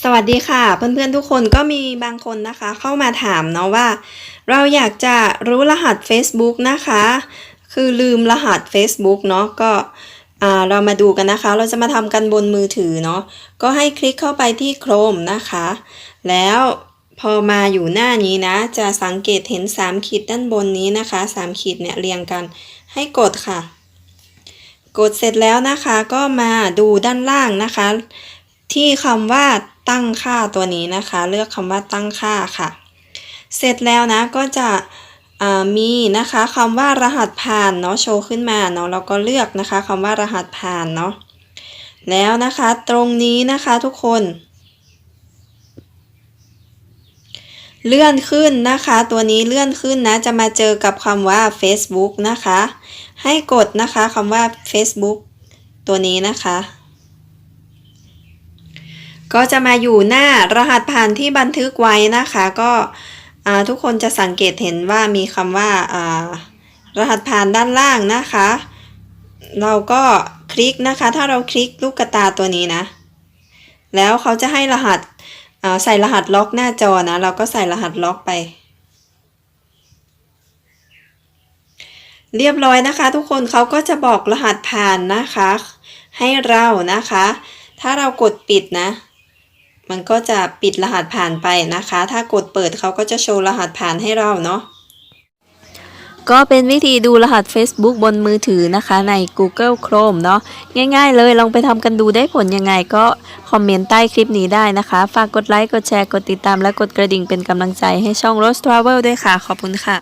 สวัสดีค่ะ เพื่อนๆทุกคนก็มีบางคนนะคะ เข้ามาถามเนาะว่า เราอยากจะรู้รหัส Facebook นะคะ คือลืมรหัส Facebook เนาะก็อ่าเรามาดูกันนะคะ เราจะมาทำกันบนมือถือเนาะก็ให้คลิกเข้าไปที่ Chrome นะคะ แล้วพอมาอยู่หน้านี้นะ จะสังเกตเห็น 3 ขีดด้านบนนี้นะคะ 3 ขีดเนี่ยเรียงกันให้กดค่ะ กดเสร็จแล้วนะคะก็มาดูด้านล่างนะคะ ที่คำว่าตั้งค่าตัวนี้นะคะ เลือกคำว่าตั้งค่าค่ะ เสร็จแล้วนะก็จะมีนะคะคำว่ารหัสผ่านเนาะโชว์ขึ้นมาเนาะเราก็เลือกนะคะคำว่ารหัสผ่านเนาะแล้วนะคะตรงนี้นะคะทุกคน เลื่อนขึ้นนะคะ ตัวนี้เลื่อนขึ้นนะ จะมาเจอกับคำว่า Facebook นะคะ ให้กดนะคะคำว่า Facebook ตัวนี้นะคะ ก็จะมาอยู่หน้ารหัสผ่านที่บันทึกไว้นะคะ ก็ทุกคนจะสังเกตเห็นว่ามีคำว่ารหัสผ่านด้านล่างนะคะ เราก็คลิกนะคะ ถ้าเราคลิกลูกกระตาตัวนี้นะ แล้วเขาจะให้รหัสใส่รหัสล็อกหน้าจอนะ เราก็ใส่รหัสล็อกไป เรียบร้อยนะคะ ทุกคนเขาก็จะบอกรหัสผ่านนะคะ ให้เรานะคะ ถ้าเรากดปิดนะ มันก็จะปิดรหัสผ่านไปนะคะ ถ้ากดเปิดเขาก็จะโชว์รหัสผ่านให้เราเนาะก็เป็นวิธีดูรหัส Facebook บนมือถือนะคะใน Google Chrome เนาะง่ายๆเลยลองไปทำกันดูได้ผลยังไงก็คอมเมนต์ใต้คลิปนี้ได้นะคะ ฝากกดไลค์ กดแชร์ กดติดตามและกดกระดิ่งเป็นกำลังใจให้ช่อง Rose Travel ด้วยค่ะ ขอบคุณค่ะ